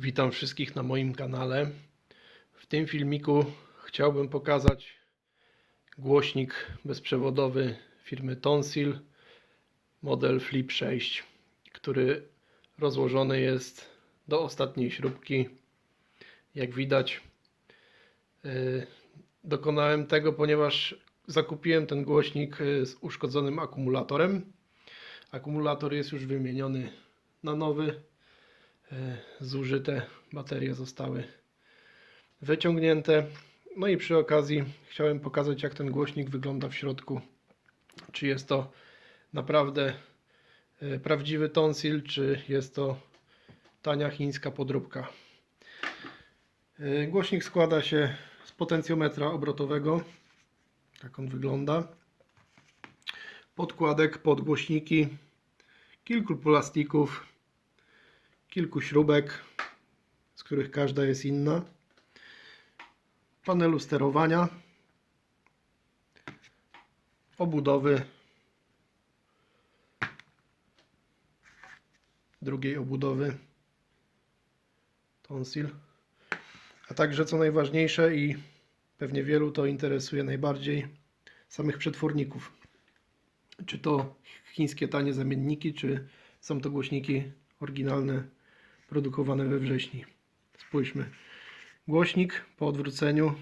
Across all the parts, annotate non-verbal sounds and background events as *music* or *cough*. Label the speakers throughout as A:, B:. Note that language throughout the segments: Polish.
A: Witam wszystkich na moim kanale. W tym filmiku chciałbym pokazać głośnik bezprzewodowy firmy Tonsil model Flip 6, który rozłożony jest do ostatniej śrubki. Jak widać, yy, dokonałem tego, ponieważ zakupiłem ten głośnik yy, z uszkodzonym akumulatorem. Akumulator jest już wymieniony na nowy zużyte baterie zostały wyciągnięte. No i przy okazji chciałem pokazać, jak ten głośnik wygląda w środku. Czy jest to naprawdę e, prawdziwy tonsil, czy jest to tania chińska podróbka. E, Głośnik składa się z potencjometra obrotowego. Tak on wygląda. Podkładek, podgłośniki, kilku plastików, kilku śrubek, z których każda jest inna, panelu sterowania, obudowy, drugiej obudowy, tonsil, a także co najważniejsze i pewnie wielu to interesuje najbardziej, samych przetworników. Czy to chińskie tanie zamienniki, czy są to głośniki oryginalne, produkowane we wrześni. Spójrzmy. Głośnik po odwróceniu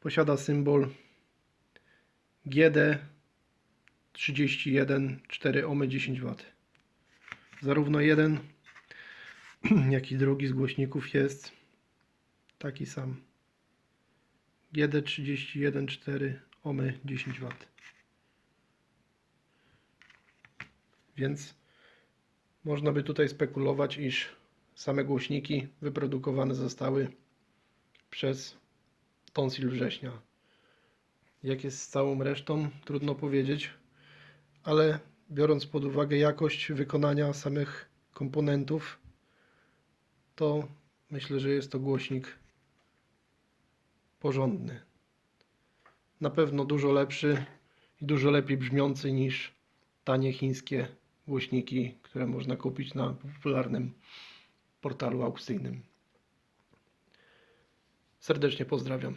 A: posiada symbol GD 31 4 ohmy 10 W. Zarówno jeden, *clears throat* jak i drugi z głośników jest taki sam. GD 31 4 ohmy 10 W. Więc można by tutaj spekulować, iż same głośniki wyprodukowane zostały przez Tonsil Września. Jak jest z całą resztą, trudno powiedzieć, ale biorąc pod uwagę jakość wykonania samych komponentów, to myślę, że jest to głośnik porządny. Na pewno dużo lepszy i dużo lepiej brzmiący niż tanie chińskie głośniki, które można kupić na popularnym portalu aukcyjnym. Serdecznie pozdrawiam.